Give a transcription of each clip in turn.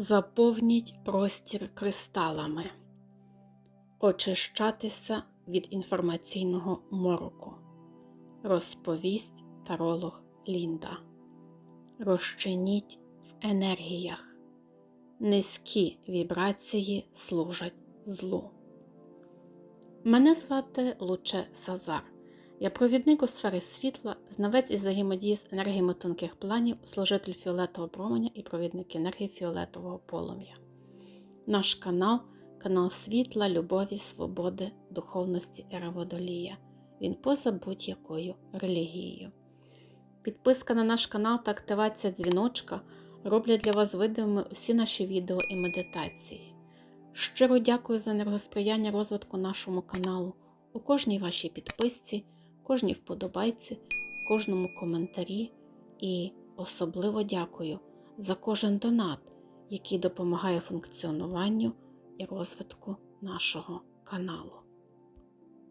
Заповніть простір кристалами, очищатися від інформаційного мороку, розповість таролог Лінда. Розчиніть в енергіях. Низькі вібрації служать злу. Мене звати Луче Сазар. Я провідник у сфері світла, знавець із взаємодії з енергіями тонких планів, служитель фіолетового променя і провідник енергії фіолетового полум'я. Наш канал канал світла, любові, свободи, духовності Ера Водолія. Він поза будь-якою релігією. Підписка на наш канал та активація дзвіночка роблять для вас видимими усі наші відео і медитації. Щиро дякую за енергосприяння розвитку нашому каналу у кожній вашій підписці кожній вподобайці, кожному коментарі і особливо дякую за кожен донат, який допомагає функціонуванню і розвитку нашого каналу.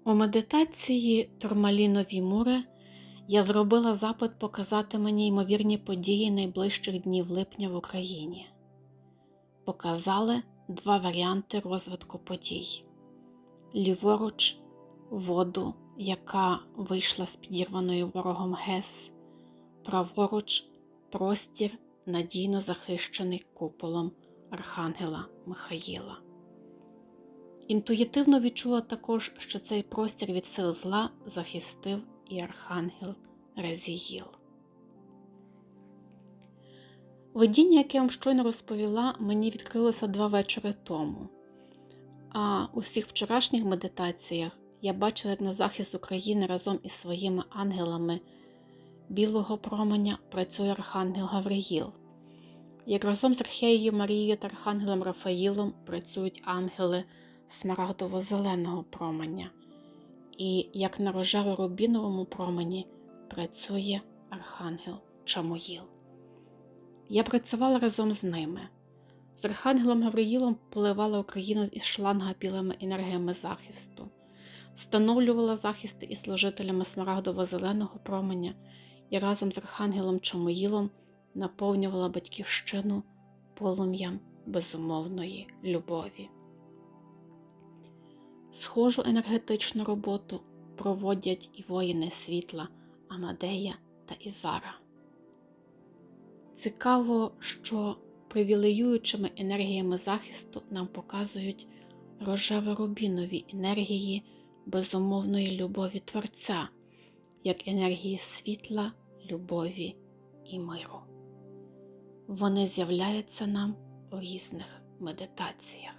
У медитації Турмалінові Муре я зробила запит показати мені ймовірні події найближчих днів липня в Україні. Показали два варіанти розвитку подій: ліворуч, воду яка вийшла з підірваною ворогом ГЕС, праворуч простір, надійно захищений куполом Архангела Михаїла. Інтуїтивно відчула також, що цей простір від сил зла захистив і Архангел Резіїл. Видіння, яке я вам щойно розповіла, мені відкрилося два вечори тому. А у всіх вчорашніх медитаціях я бачила, як на захист України разом із своїми ангелами білого променя працює Архангел Гавриїл. Як разом з Археєю Марією та Архангелом Рафаїлом працюють ангели смарагдово-зеленого променя. І як на рожево-рубіновому промені працює Архангел Чамоїл. Я працювала разом з ними. З Архангелом Гавриїлом поливала Україну із шланга білими енергіями захисту встановлювала захисти із служителями смарагдово-зеленого променя і разом з Архангелом Чомоїлом наповнювала батьківщину полум'ям безумовної любові. Схожу енергетичну роботу проводять і воїни світла Амадея та Ізара. Цікаво, що привілеюючими енергіями захисту нам показують рожево-рубінові енергії безумовної любові Творця, як енергії світла, любові і миру. Вони з'являються нам у різних медитаціях.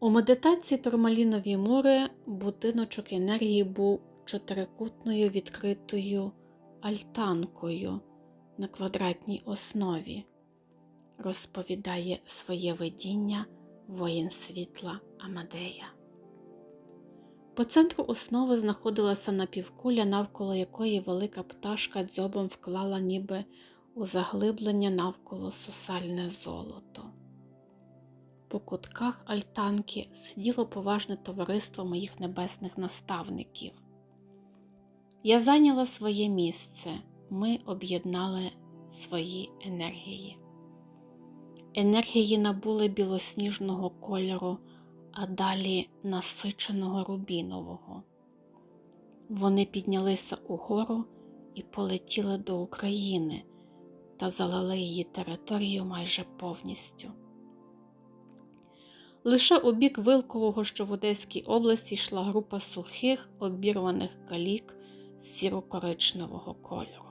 У медитації Турмалінові море будиночок енергії був чотирикутною відкритою альтанкою на квадратній основі, розповідає своє видіння воїн світла Амадея. По центру основи знаходилася напівкуля, навколо якої велика пташка дзьобом вклала ніби у заглиблення навколо сусальне золото. По кутках альтанки сиділо поважне товариство моїх небесних наставників. Я зайняла своє місце, ми об'єднали свої енергії. Енергії набули білосніжного кольору, а далі насиченого рубінового. Вони піднялися угору і полетіли до України та залили її територію майже повністю. Лише у бік Вилкового, що в Одеській області йшла група сухих обірваних калік сіро-коричневого кольору.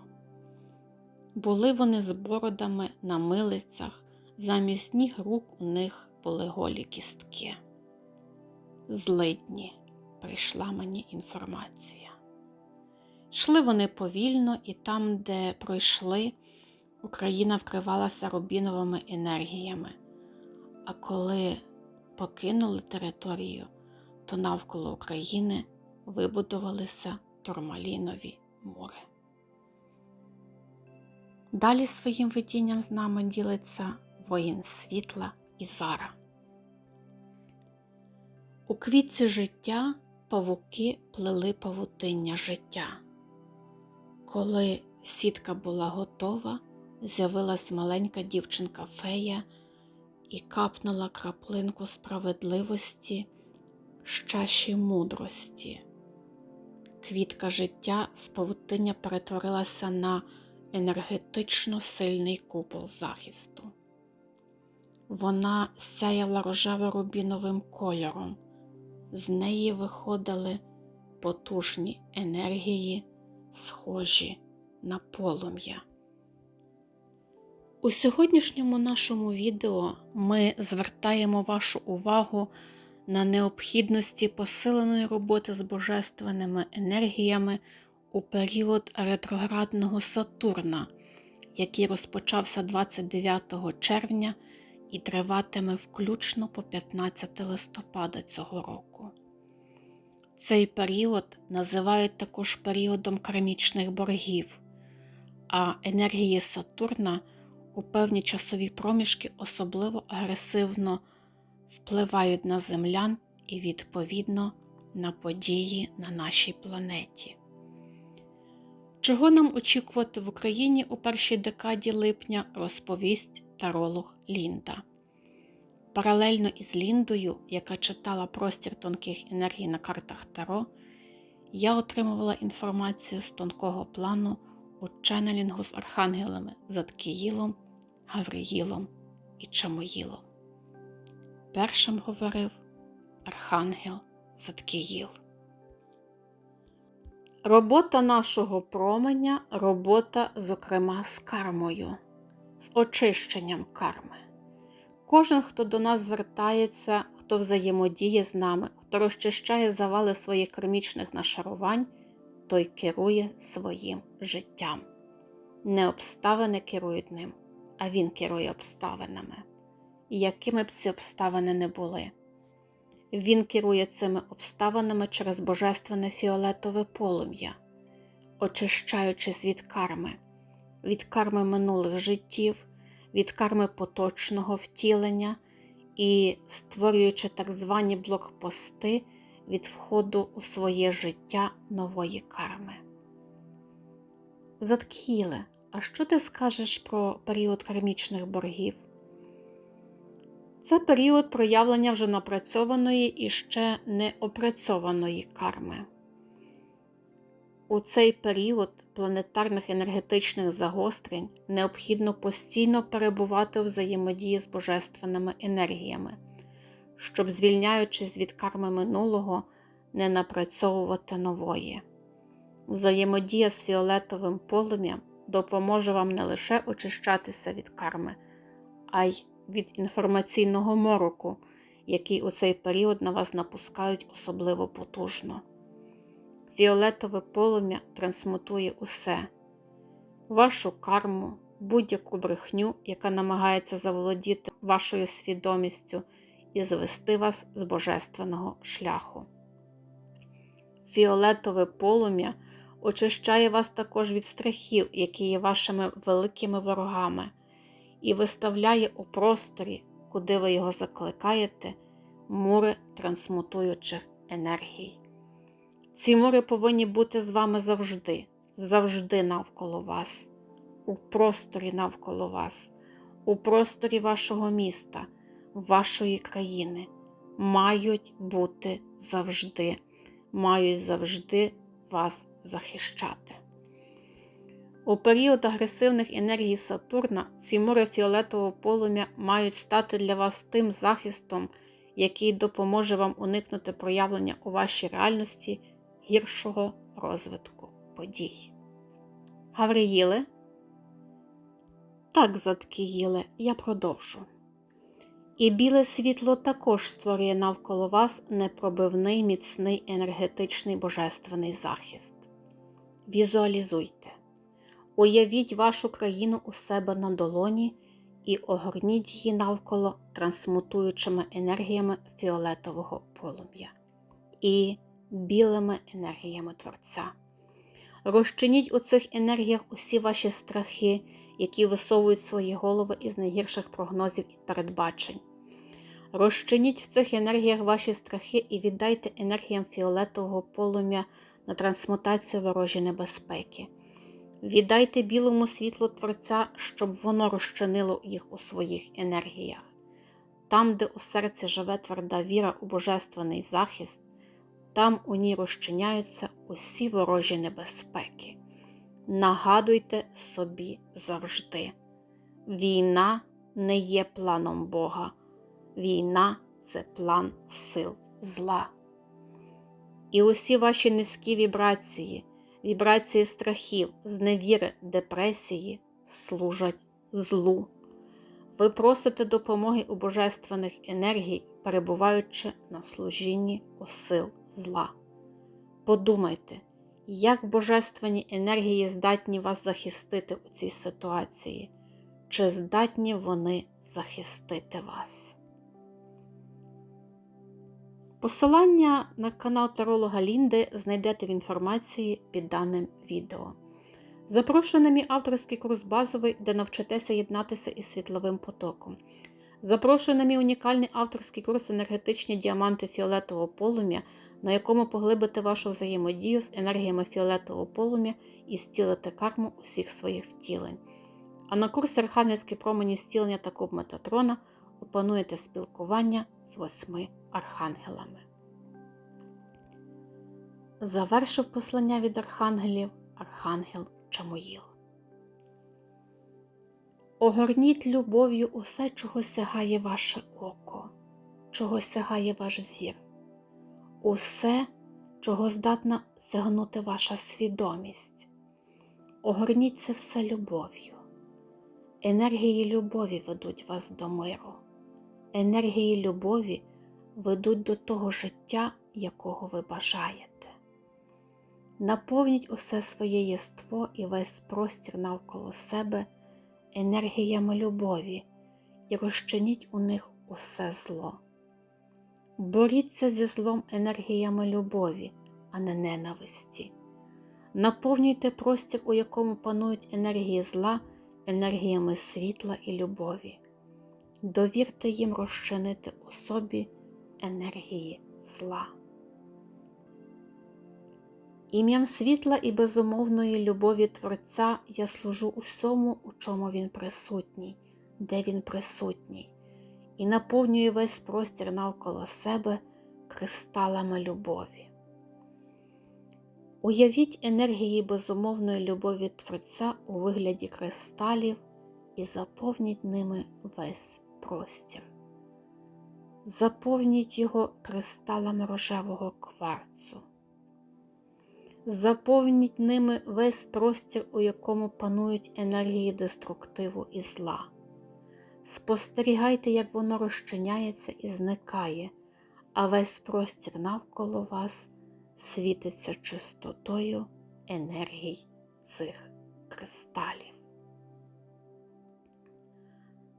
Були вони з бородами на милицях. Замість ніг рук у них були голі кістки. Злидні прийшла мені інформація. Йшли вони повільно, і там, де пройшли, Україна вкривалася рубіновими енергіями, а коли покинули територію, то навколо України вибудувалися турмалінові мури. Далі своїм видінням з нами ділиться воїн світла і зара. У квітці життя павуки плели павутиння життя. Коли сітка була готова, з'явилась маленька дівчинка фея і капнула краплинку справедливості з мудрості. Квітка життя з павутиння перетворилася на енергетично сильний купол захисту. Вона сяяла рожево-рубіновим кольором, з неї виходили потужні енергії, схожі на полум'я. У сьогоднішньому нашому відео ми звертаємо вашу увагу на необхідності посиленої роботи з божественними енергіями у період ретроградного Сатурна, який розпочався 29 червня і триватиме включно по 15 листопада цього року. Цей період називають також періодом кармічних боргів, а енергії Сатурна у певні часові проміжки особливо агресивно впливають на землян і, відповідно, на події на нашій планеті. Чого нам очікувати в Україні у першій декаді липня розповість таролог Лінда. Паралельно із Ліндою, яка читала простір тонких енергій на картах Таро, я отримувала інформацію з тонкого плану у ченнелінгу з архангелами Заткіїлом, Гавриїлом і Чамоїлом. Першим говорив Архангел Заткіїл. Робота нашого променя робота, зокрема, з кармою, з очищенням карми. Кожен, хто до нас звертається, хто взаємодіє з нами, хто розчищає завали своїх кармічних нашарувань, той керує своїм життям. Не обставини керують ним, а він керує обставинами. І якими б ці обставини не були. Він керує цими обставинами через божественне фіолетове полум'я, очищаючись від карми, від карми минулих життів, від карми поточного втілення і створюючи так звані блокпости від входу у своє життя нової карми. Заткіле, а що ти скажеш про період кармічних боргів? Це період проявлення вже напрацьованої і ще не опрацьованої карми. У цей період планетарних енергетичних загострень необхідно постійно перебувати у взаємодії з божественними енергіями, щоб, звільняючись від карми минулого, не напрацьовувати нової. Взаємодія з фіолетовим полум'ям допоможе вам не лише очищатися від карми, а й від інформаційного мороку, який у цей період на вас напускають особливо потужно. Фіолетове полум'я трансмутує усе, вашу карму, будь-яку брехню, яка намагається заволодіти вашою свідомістю і звести вас з божественного шляху. Фіолетове полум'я очищає вас також від страхів, які є вашими великими ворогами і виставляє у просторі, куди ви його закликаєте, мури трансмутуючих енергій. Ці мури повинні бути з вами завжди, завжди навколо вас, у просторі навколо вас, у просторі вашого міста, вашої країни. Мають бути завжди, мають завжди вас захищати. У період агресивних енергій Сатурна ці мури фіолетового полум'я мають стати для вас тим захистом, який допоможе вам уникнути проявлення у вашій реальності гіршого розвитку подій. Гавриїли? Так, Заткіїле, я продовжу. І біле світло також створює навколо вас непробивний міцний енергетичний божественний захист. Візуалізуйте. Уявіть вашу країну у себе на долоні і огорніть її навколо трансмутуючими енергіями фіолетового полум'я і білими енергіями Творця. Розчиніть у цих енергіях усі ваші страхи, які висовують свої голови із найгірших прогнозів і передбачень. Розчиніть в цих енергіях ваші страхи і віддайте енергіям фіолетового полум'я на трансмутацію ворожі небезпеки Віддайте білому світлу Творця, щоб воно розчинило їх у своїх енергіях. Там, де у серці живе тверда віра у божественний захист, там у ній розчиняються усі ворожі небезпеки. Нагадуйте собі завжди: війна не є планом Бога, війна це план сил зла. І усі ваші низькі вібрації, вібрації страхів, зневіри, депресії служать злу. Ви просите допомоги у божественних енергій, перебуваючи на служінні у сил зла. Подумайте, як божественні енергії здатні вас захистити у цій ситуації, чи здатні вони захистити вас? Посилання на канал Таролога Лінди знайдете в інформації під даним відео. Запрошую на мій авторський курс базовий, де навчитеся єднатися із світловим потоком. Запрошую на мій унікальний авторський курс енергетичні діаманти фіолетового полум'я, на якому поглибите вашу взаємодію з енергіями фіолетового полум'я і зцілите карму усіх своїх втілень. А на курсі Архангельські промені зцілення та куб Метатрона опануєте спілкування з восьми архангелами. Завершив послання від архангелів архангел Чамоїл. Огорніть любов'ю усе, чого сягає ваше око, чого сягає ваш зір, усе, чого здатна сягнути ваша свідомість. Огорніть це все любов'ю. Енергії любові ведуть вас до миру. Енергії любові ведуть до того життя, якого ви бажаєте. Наповніть усе своє єство і весь простір навколо себе енергіями любові і розчиніть у них усе зло. Боріться зі злом енергіями любові, а не ненависті. Наповнюйте простір, у якому панують енергії зла, енергіями світла і любові. Довірте їм розчинити у собі енергії зла. Ім'ям світла і безумовної любові Творця я служу усьому, у чому він присутній, де він присутній, і наповнюю весь простір навколо себе кристалами любові. Уявіть енергії безумовної любові Творця у вигляді кристалів і заповніть ними весь простір. Заповніть його кристалами рожевого кварцу. Заповніть ними весь простір, у якому панують енергії деструктиву і зла. Спостерігайте, як воно розчиняється і зникає, а весь простір навколо вас світиться чистотою енергій цих кристалів.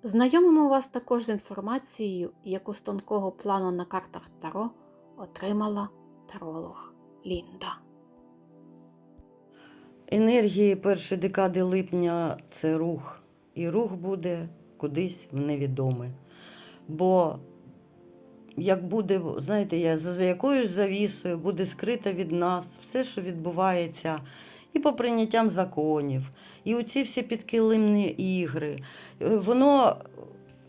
Знайомимо вас також з інформацією, яку з тонкого плану на картах Таро отримала таролог Лінда. Енергії першої декади липня це рух. І рух буде кудись в невідоме. Бо як буде, знаєте, я за якоюсь завісою буде скрито від нас все, що відбувається, і по прийняттям законів, і оці всі підкилимні ігри. Е, Воно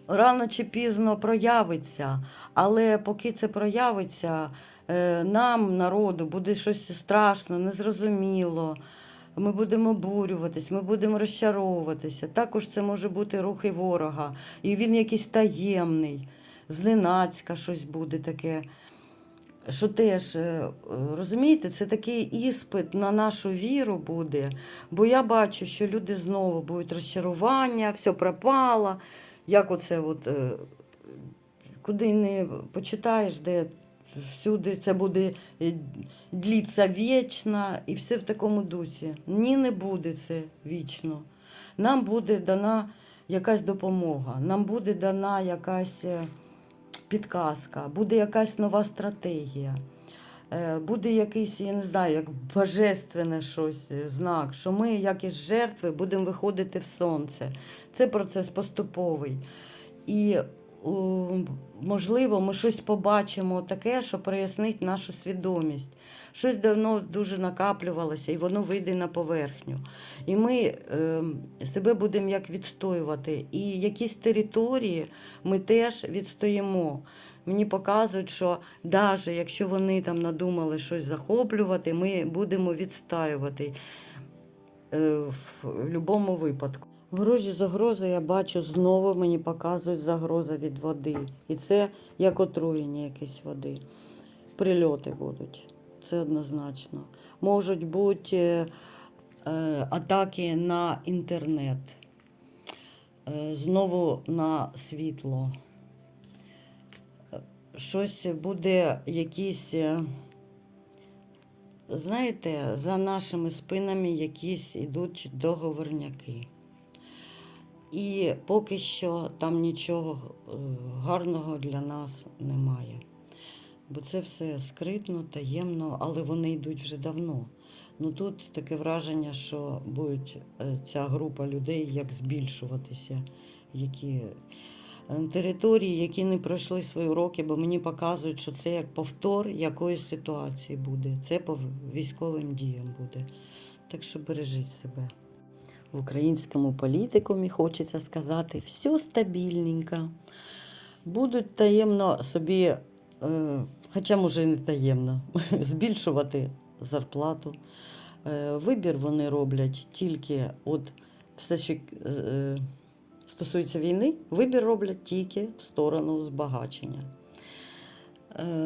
рано чи пізно проявиться, але поки це проявиться, е, нам, народу, буде щось страшно, незрозуміло. Ми будемо обурюватись, ми будемо розчаровуватися. Також це може бути рухи ворога, і він якийсь таємний, зненацька щось буде таке. Що теж, е, розумієте, це такий іспит на нашу віру буде. Бо я бачу, що люди знову будуть розчарування, все пропало. Як оце, от, е, куди не почитаєш, де всюди це буде е, дліться вічно і все в такому дусі. Ні, не буде це вічно. Нам буде дана якась допомога, нам буде дана якась е, підказка, буде якась нова стратегія. Е, Буде якийсь, я не знаю, як божественне щось, знак, що ми, як із жертви, будемо виходити в сонце. Це процес поступовий. І можливо, ми щось побачимо таке, що прояснить нашу свідомість. Щось давно дуже накаплювалося, і воно вийде на поверхню. І ми е, себе будемо як відстоювати. І якісь території ми теж відстоїмо. Мені показують, що навіть якщо вони там надумали щось захоплювати, ми будемо відстаювати е, в будь-якому випадку. Ворожі загрози я бачу знову мені показують загроза від води. І це як отруєння якоїсь води. Прильоти будуть. Це однозначно. Можуть бути е, е, атаки на інтернет, е, знову на світло. Е, Щось буде якісь, е, знаєте, за нашими спинами якісь ідуть договорняки. І поки що там нічого е, гарного для нас немає. Бо це все скритно, таємно, але вони йдуть вже давно. Ну тут таке враження, що буде ця група людей як збільшуватися, які е, території, які не пройшли свої уроки, бо мені показують, що це як повтор якоїсь ситуації буде. Це по військовим діям буде. Так що бережіть себе. Українському політикумі хочеться сказати, все стабільненько. Будуть таємно собі, е, хоча може і не таємно, збільшувати зарплату. Е, вибір вони роблять тільки от все, що е, стосується війни, вибір роблять тільки в сторону збагачення.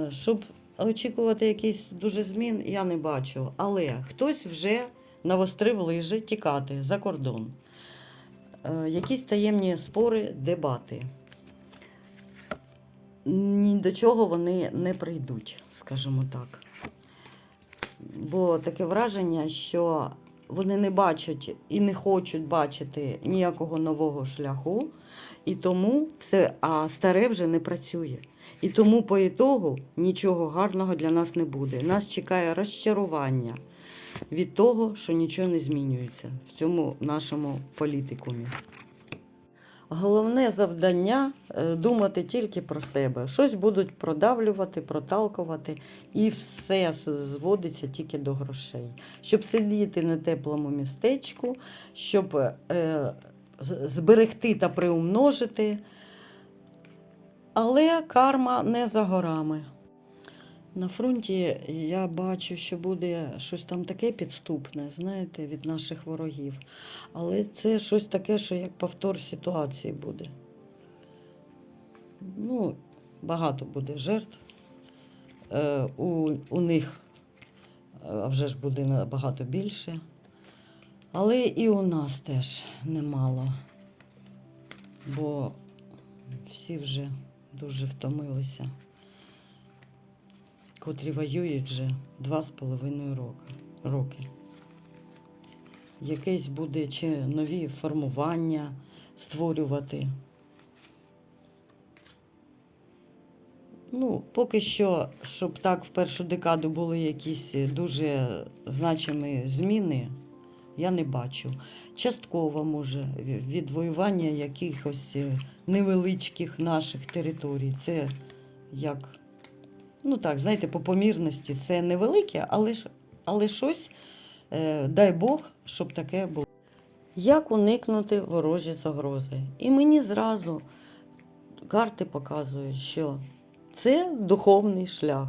Щоб очікувати якісь дуже змін, я не бачу. Але хтось вже навострив лижі тікати за кордон. Е, якісь таємні спори, дебати. Ні до чого вони не прийдуть, скажімо так. Бо таке враження, що вони не бачать і не хочуть бачити ніякого нового шляху, і тому все, а старе вже не працює. І тому по ітогу нічого гарного для нас не буде. Нас чекає розчарування від того, що нічого не змінюється в цьому нашому політикумі. Головне завдання е, думати тільки про себе. Щось будуть продавлювати, проталкувати, і все зводиться тільки до грошей. Щоб сидіти на теплому містечку, щоб е, зберегти та приумножити. Але карма не за горами. На фронті я бачу, що буде щось там таке підступне, знаєте, від наших ворогів. Але це щось таке, що як повтор ситуації буде. Ну, багато буде жертв. Е, у, у них е, а вже ж буде набагато більше. Але і у нас теж немало. Бо всі вже дуже втомилися котрі воюють вже два з половиною роки. роки. Якесь буде чи нові формування створювати. Ну, поки що, щоб так в першу декаду були якісь дуже значимі зміни, я не бачу. Частково може відвоювання якихось е, невеличких наших територій. Це як ну так, знаєте, по помірності це невелике, але, але щось, е, дай Бог, щоб таке було. Як уникнути ворожі загрози? І мені зразу карти показують, що це духовний шлях.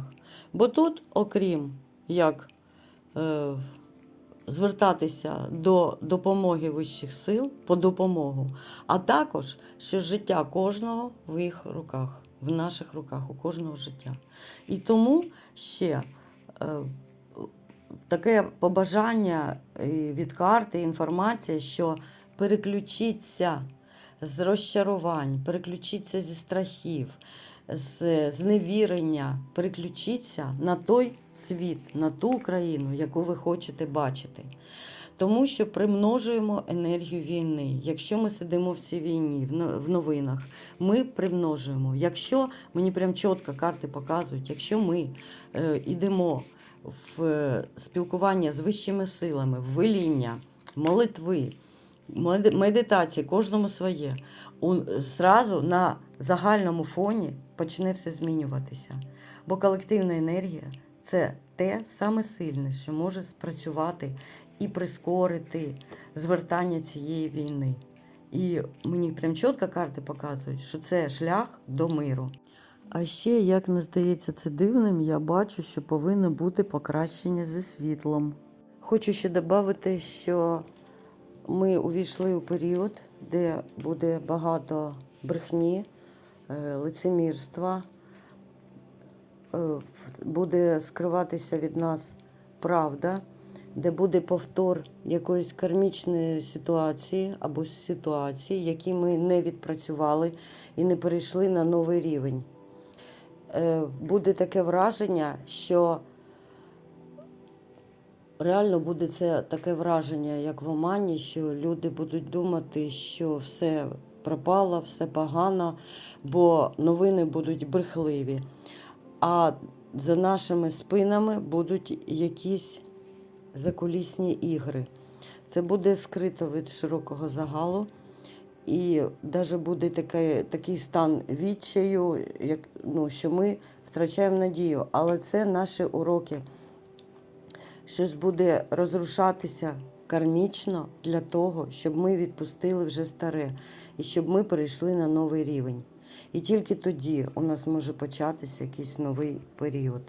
Бо тут, окрім як е, звертатися до допомоги вищих сил по допомогу, а також що життя кожного в їх руках, в наших руках, у кожного життя. І тому ще е, таке побажання від карти, інформація, що переключіться з розчарувань, переключіться зі страхів, з зневірення, переключіться на той світ, на ту Україну, яку ви хочете бачити. Тому що примножуємо енергію війни. Якщо ми сидимо в цій війні, в новинах, ми примножуємо. Якщо мені прям чітко карти показують, якщо ми е, йдемо в е, спілкування з вищими силами, в веління, молитви, медитації, кожному своє, зразу на загальному фоні почне все змінюватися. Бо колективна енергія це те саме сильне, що може спрацювати і прискорити звертання цієї війни. І мені прям чітко карти показують, що це шлях до миру. А ще, як не здається це дивним, я бачу, що повинно бути покращення зі світлом. Хочу ще додати, що ми увійшли у період, де буде багато брехні, е, лицемірства, е, буде скриватися від нас правда, де буде повтор якоїсь кармічної ситуації або ситуації, які ми не відпрацювали і не перейшли на новий рівень. Е, Буде таке враження, що реально буде це таке враження, як в Омані, що люди будуть думати, що все пропало, все погано, бо новини будуть брехливі. А за нашими спинами будуть якісь закулісні ігри. Це буде скрито від широкого загалу. І навіть буде таке, такий стан відчаю, як, ну, що ми втрачаємо надію. Але це наші уроки. Щось буде розрушатися кармічно для того, щоб ми відпустили вже старе і щоб ми перейшли на новий рівень. І тільки тоді у нас може початися якийсь новий період.